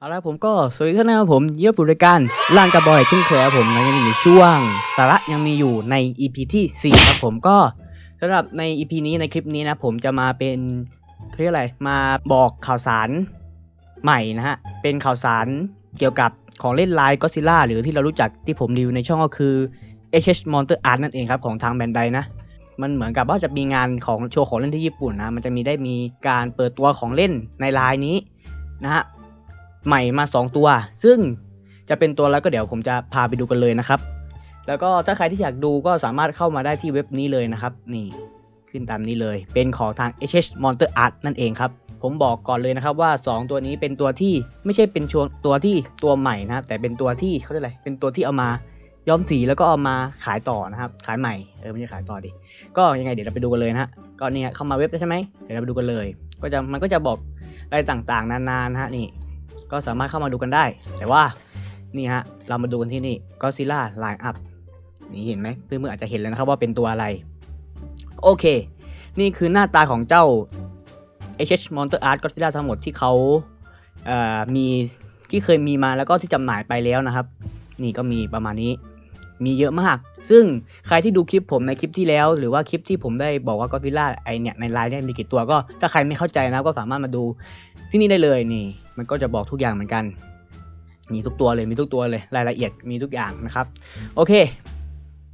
เอาละผมก็สวัสดีท่านนะครับผมเยี่ยมผู้รายการล่างกระบอยเช่นเคยครับผมในยังอยู่ช่วงสาระยังมีอยู่ใน EP ที่4ครับผมก็สำหรับใน EP นี้ในคลิปนี้นะผมจะมาเป็นเขาเรียกอะไรมาบอกข่าวสารใหม่นะฮะเป็นข่าวสารเกี่ยวกับของเล่นลายก็ซิล่าหรือที่เรารู้จักที่ผมรีวิวในช่องก็คือ HH Monster Art นั่นเองครับของทางแบนไดนะมันเหมือนกับว่าจะมีงานของโชว์ของเล่นที่ญี่ปุ่นนะมันจะมีได้มีการเปิดตัวของเล่นในลายนี้นะฮะ ใหม่มา 2 ตัว ซึ่งจะเป็นตัวแล้วก็เดี๋ยวผมจะพาไปดูกันเลยนะครับ แล้วก็ถ้าใครที่อยากดูก็สามารถเข้ามาได้ที่เว็บนี้เลยนะครับ นี่ขึ้นตามนี้เลย เป็นของทาง HH Monster Art นั่นเองครับ ผมบอกก่อนเลยนะครับว่า 2 ตัวนี้เป็นตัวที่ไม่ใช่เป็นชวงตัวที่ตัวใหม่นะครับ แต่เป็นตัวที่เขาเรียกอะไร เป็นตัวที่เอามาย้อมสีแล้วก็เอามาขายต่อนะครับ ขายใหม่ เออไม่ใช่ขายต่อดิ ก็ยังไงเดี๋ยวเราไปดูกันเลยนะฮะ ก็เนี่ยเข้ามาเว็บแล้ใช่ไหมเดี๋ยวเราไปดูกันเลย ก็จะมันก็จะบอกอะไรต่างๆ นานานะฮะนี่ ก็สามารถเข้ามาดูกันได้ แต่ว่านี่ฮะ เรามาดูกันที่นี่ก็ซิล่าไลน์อัพนี่เห็นไหมเพื่อนๆอาจจะเห็นแล้วนะครับว่าเป็นตัวอะไร โอเค นี่คือหน้าตาของเจ้า HH Monster Art Godzilla ทั้งหมดที่เขาเอ่อมีที่เคยมีมาแล้วก็ที่จำหน่ายไปแล้วนะครับ นี่ก็มีประมาณนี้ มีเยอะมาก ซึ่งใครที่ดูคลิปผมในคลิปที่แล้ว หรือว่าคลิปที่ผมได้บอกว่าก็ซิล่าไอเนี่ยในไลน์เนี่ยมีกี่ตัวก็ถ้าใครไม่เข้าใจนะก็สามารถมาดูที่นี่ได้เลยนี่ มันก็จะบอกทุกอย่างเหมือนกัน มีทุกตัวเลยมีทุกตัวเลยรายละเอียดมีทุกอย่างนะครับ โอเค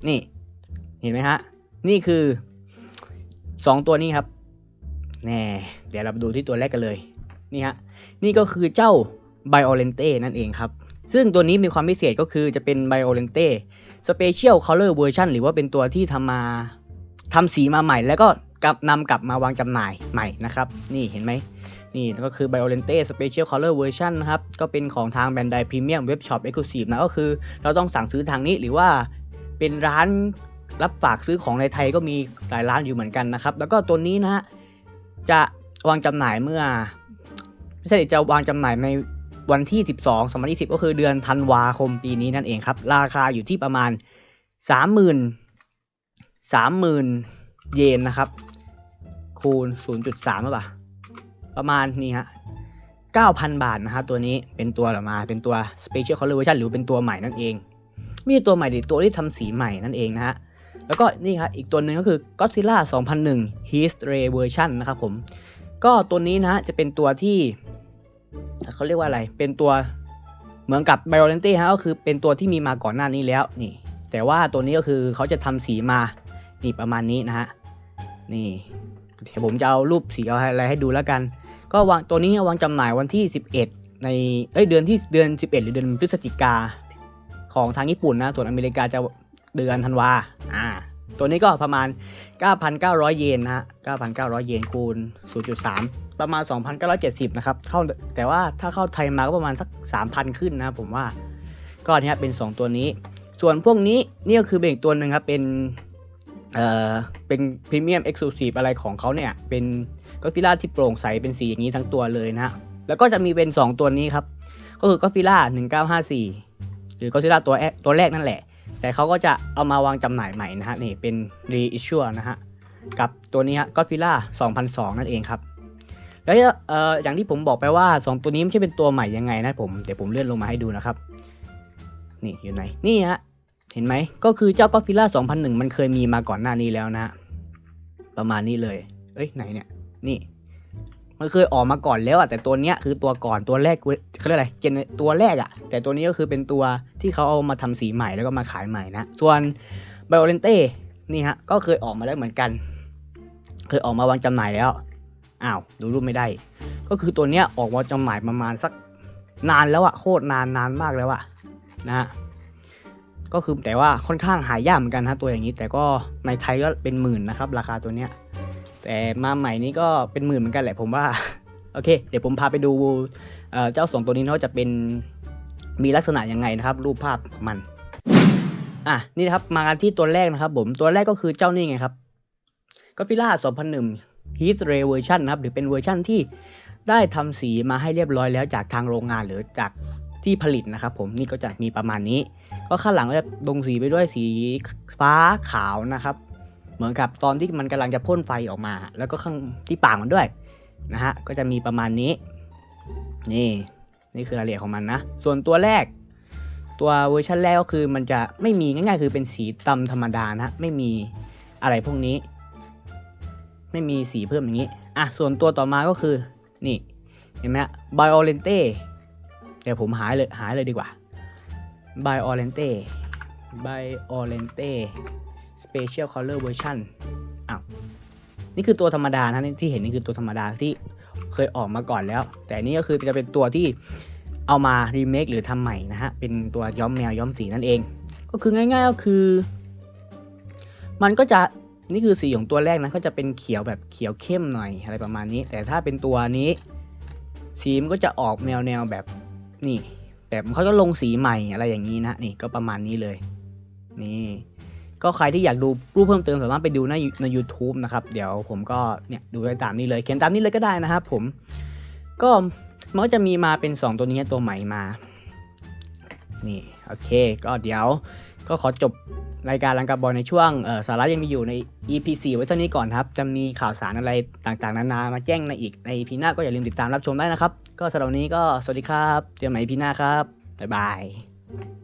นี่ เห็นไหมฮะ นี่คือสองตัวนี้ครับแน่เดี๋ยวเราไปดูที่ตัวแรกกันเลย นี่ฮะ นี่ก็คือเจ้า b i o l e n t e นั่นเองครับ ซึ่งตัวนี้มีความพิเศษก็คือจะเป็น b i o l e n t e Special Color Version หรือว่าเป็นตัวที่ทำมาทำสีมาใหม่ แล้วก็กลับนำกลับมาวางจำหน่ายใหม่นะครับ นี่เห็นไหมนี่ก็คือ b i o l e n t e Special Color Version นะครับ ก็เป็นของทาง Bandai Premium Web Shop Exclusive นะก็คือ เราต้องสั่งซื้อทางนี้หรือว่าเป็นร้านรับฝากซื้อของในไทยก็มีหลายร้านอยู่เหมือนกันนะครับ แล้วก็ตัวนี้นะฮะจะวางจำหน่ายเมื่อไม่ใช่จะวางจำหน่ายใน วันที่ 12 2020 ก็คือเดือนธันวาคมปีนี้นั่นเองครับ ราคาอยู่ที่ประมาณ 30,000 30,000 เยนนะครับ คูณ 0.3หรือเปล่าประมาณนี้ฮะ 9,000 บาทนะฮะตัวนี้เป็นตัวออกมาเป็นตัว Special Color Version หรือเป็นตัวใหม่นั่นเองม่ใช่ตัวใหม่ดิตัวที่ทำสีใหม่นั่นเองนะฮะแล้วก็นี่ครับอีกตัวหนึ่งก็คือ Godzilla 2001 Heat Ray Version นะครับผม ก็ตัวนี้นะจะเป็นตัวที่ เขาเรียกว่าอะไร เป็นตัวเหมือนกับ b i o l e n t e ฮะก็คือเป็นตัวที่มีมาก่อนหน้านี้แล้วนี่ แต่ว่าตัวนี้ก็คือเขาจะทำสีมานี่ประมาณนี้นะฮะนี่เดี๋ยวผมจะเอารูปสีเอาอะไรให้ดูแล้วกัน ก็วางตัวนี้วางจำหน่ายวันที่ 11 ในเอ้ยเดือนที่เดือน 11 หรือเดือนพฤศจิกาของทางญี่ปุ่นนะส่วนอเมริกาจะเดือนธันวาอ่าตัวนี้ก็ประมาณ 9,900 เยนนะฮะ 9,900 เยนคูณ 0.3 ประมาณ 2,970 นะครับ เข้าแต่ว่าถ้าเข้าไทยมาก็ประมาณสัก 3,000 ขึ้นนะผมว่า ก็อันเนี้ยเป็น 2 ตัวนี้ ส่วนพวกนี้นี่ก็คือเป็นอีกตัวหนึ่งครับ เป็น เอ่อ เป็นพรีเมียมเอ็กซ์คลูซีฟอะไรของเขาเนี่ย เป็นก็ฟิล่าที่โปร่งใสเป็นสีอย่างนี้ทั้งตัวเลยนะ แล้วก็จะมีเป็น 2 ตัวนี้ครับ ก็คือก็ฟิล่า1954 หรือก็ฟิล่าตัวแตัวแรกนั่นแหละ แต่เขาก็จะเอามาวางจำหน่ายใหม่นะฮะ นี่เป็น reissue นะฮะ กับตัวนี้ฮะ Godzilla 2002 นั่นเองครับ แล้วเอ่ออย่างที่ผมบอกไปว่า 2 ตัวนี้ไม่ใช่เป็นตัวใหม่ยังไงนะผมเดี๋ยวผมเลื่อนลงมาให้ดูนะครับ นี่อยู่ไหนนี่ฮะเห็นไหมก็คือเจ้า Godzilla 2001 มันเคยมีมาก่อนหน้านี้แล้วนะ ประมาณนี้เลย เอ้ยไหนเนี่ยนี่ มันเคยออกมาก่อนแล้วอะแต่ตัวเนี้ยคือตัวก่อนตัวแรกเขาเรียกอะไรเจนตัวแรกอะแต่ตัวนี้ก็คือเป็นตัวที่เขาเอามาทำสีใหม่แล้วก็มาขายใหม่นะส่วนไบโอเลนเต้นี่ฮะก็เคยออกมาแล้วเหมือนกัน เคยออกมาวางจำหน่ายแล้ว อ้าวดูรูปไม่ได้ ก็คือตัวเนี้ยออกมาจำหน่ายประมาณสักนานแล้วอะโคตรนานนานมากแล้วอะนะฮะก็คือแต่ว่าค่อนข้างหายากเหมือนกันฮะตัวอย่างนี้ แต่ก็ในไทยก็เป็นหมื่นนะครับ ราคาตัวเนี้ย แต่มาใหม่นี้ก็เป็นหมื่นเหมือนกันแหละผมว่าโอเค เดี๋ยวผมพาไปดูเจ้าสองตัวนี้เขาจะเป็นมีลักษณะยังไงนะครับ รูปภาพของมันอะนี่ครับมากันที่ตัวแรกนะครับ ผมตัวแรกก็คือเจ้านี่ไงครับก็ฟิล่า2001 Heat Ray Version นะครับหรือเป็นเวอร์ชั่นที่ได้ทำสีมาให้เรียบร้อยแล้วจากทางโรงงานหรือจากที่ผลิตนะครับผมนี่ก็จะมีประมาณนี้ ก็ข้างหลังก็จะลงสีไปด้วยสีฟ้าขาวนะครับ เหมือนกับตอนที่มันกำลังจะพ่นไฟออกมา แล้วก็ข้างที่ปากมันด้วยนะฮะก็จะมีประมาณนี้ นี่นี่คือรายละเอียดของมันนะ ส่วนตัวแรก ตัวเวอร์ชันแรกก็คือมันจะไม่มีง่ายๆ คือเป็นสีตำธรรมดานะไม่มีอะไรพวกนี้ ไม่มีสีเพิ่มอย่างนี้ อะ ส่วนตัวต่อมาก็คือ นี่ เห็นไหมฮะ By Oriente เดี๋ยวผมหายเลย หายเลยดีกว่า By Oriente By Oriente Special Color Version อ้าว นี่คือตัวธรรมดานะที่เห็นนี่คือตัวธรรมดาที่เคยออกมาก่อนแล้ว แต่นี่ก็คือจะเป็นตัวที่เอามารีเมคหรือทำใหม่นะฮะ เป็นตัวย้อมแมวย้อมสีนั่นเอง ก็คือง่ายๆก็คือ มันก็จะ นี่คือสีของตัวแรกนะก็จะเป็นเขียวแบบเขียวเข้มหน่อยอะไรประมาณนี้ แต่ถ้าเป็นตัวนี้ สีมันก็จะออกแนวแนวแบบนี่ แบบเขาจะลงสีใหม่อะไรอย่างนี้นะนี่ก็ประมาณนี้เลย นี่ ก็ใครที่อยากดูรูปเพิ่มเติมสามารถไปดูในใน u t u b e นะครับ เดี๋ยวผมก็เนี่ยดูได้ตามนี้เลยเขียนตามนี้เลยก็ได้นะครับผม ก็มันก็จะมีมาเป็น 2 ตัวนี้ตัวใหม่มา นี่โอเค ก็เดี๋ยว ก็ขอจบรายการลังกาบอลในช่วงสาระยังมีอยู่ใน EP 4ไว้เท่านี้ก่อนครับ จะมีข่าวสารอะไรต่างๆ นานามาแจ้งในอีกใน EP หน้าก็อย่าลืมติดตามรับชมได้นะครับ ก็สำหรับนนี้ก็สวัสดีครับ เจอกันใหม่ EP หน้าครับ บ๊ายบาย